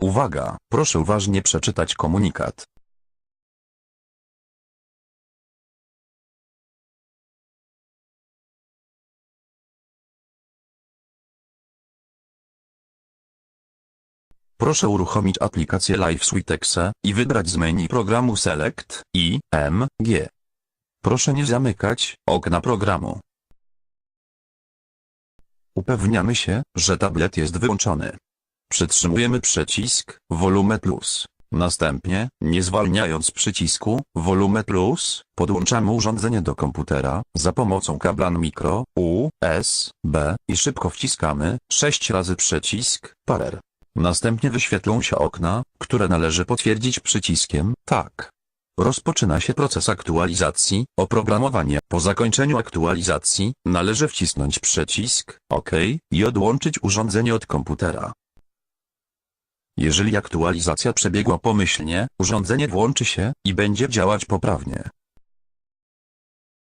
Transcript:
Uwaga, proszę uważnie przeczytać komunikat. Proszę uruchomić aplikację Live Suite Exe i wybrać z menu programu Select i M G. Proszę nie zamykać okna programu. Upewniamy się, że tablet jest wyłączony. Przytrzymujemy przycisk Volume Plus. Następnie, nie zwalniając przycisku Volume Plus, podłączamy urządzenie do komputera za pomocą kabla mikro, U, S, B i szybko wciskamy 6 razy przycisk Power. Następnie wyświetlą się okna, które należy potwierdzić przyciskiem Tak. Rozpoczyna się proces aktualizacji, oprogramowanie. Po zakończeniu aktualizacji, należy wcisnąć przycisk OK i odłączyć urządzenie od komputera. Jeżeli aktualizacja przebiegła pomyślnie, urządzenie włączy się i będzie działać poprawnie.